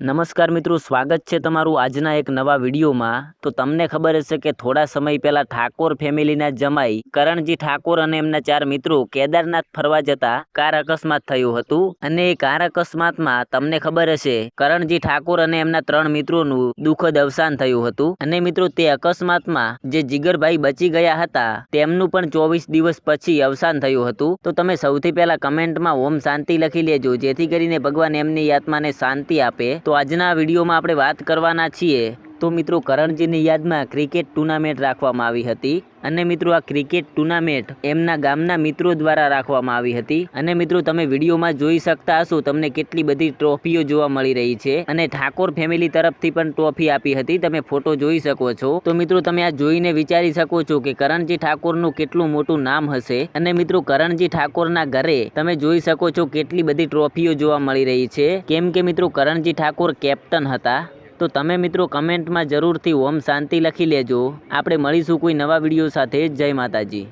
નમસ્કાર મિત્રો, સ્વાગત છે તમારું આજના એક નવા વિડીયોમાં. તો તમને ખબર હશે કે થોડા સમય પહેલા ઠાકોર ફેમિલીના જમાઈ કરણજી ઠાકોર અને એમના ચાર મિત્રો કેદારનાથ ફરવા જતા કાર અકસ્માત થયું હતું. અને એ કાર અકસ્માતમાં તમને ખબર હશે, કરણજી ઠાકોર અને એમના ત્રણ મિત્રોનું દુઃખદ અવસાન થયું હતું. અને મિત્રો, તે અકસ્માતમાં જે જીગરભાઈ બચી ગયા હતા, તેમનું પણ ચોવીસ દિવસ પછી અવસાન થયું હતું. તો તમે સૌથી પહેલા કમેન્ટમાં ઓમ શાંતિ લખી લેજો, જેથી કરીને ભગવાન એમની આત્માને શાંતિ આપે. તો આજના વિડીયોમાં આપણે વાત કરવાના છીએ તો મિત્રો કરણજીની યાદમાં ક્રિકેટ ટુર્નામેન્ટ રાખવામાં આવી હતી અને મિત્રો આ ક્રિકેટ ટુર્નામેન્ટ એમના ગામના મિત્રો દ્વારા રાખવામાં આવી હતી. અને મિત્રો તમે વિડીયોમાં જોઈ શકતા હશો તમને કેટલી બધી ટ્રોફીઓ જોવા મળી રહી છે અને ઠાકોર ફેમિલી તરફથી પણ ટ્રોફી આપી હતી. તમે ફોટો જોઈ શકો છો. તો મિત્રો તમે આ જોઈને વિચારી શકો છો કે કરણજી ઠાકોરનું કેટલું મોટું નામ હશે. અને મિત્રો કરણજી ઠાકોરના ઘરે તમે જોઈ શકો છો કેટલી બધી ટ્રોફીઓ જોવા મળી રહી છે. કેમ કે મિત્રો કરણજી ઠાકોર કેપ્ટન હતા. તો તમે મિત્રો કમેન્ટમાં જરૂરથી ઓમ શાંતિ લખી લેજો. આપણે મળીશું કોઈ નવા વીડિયો સાથે. જય માતાજી.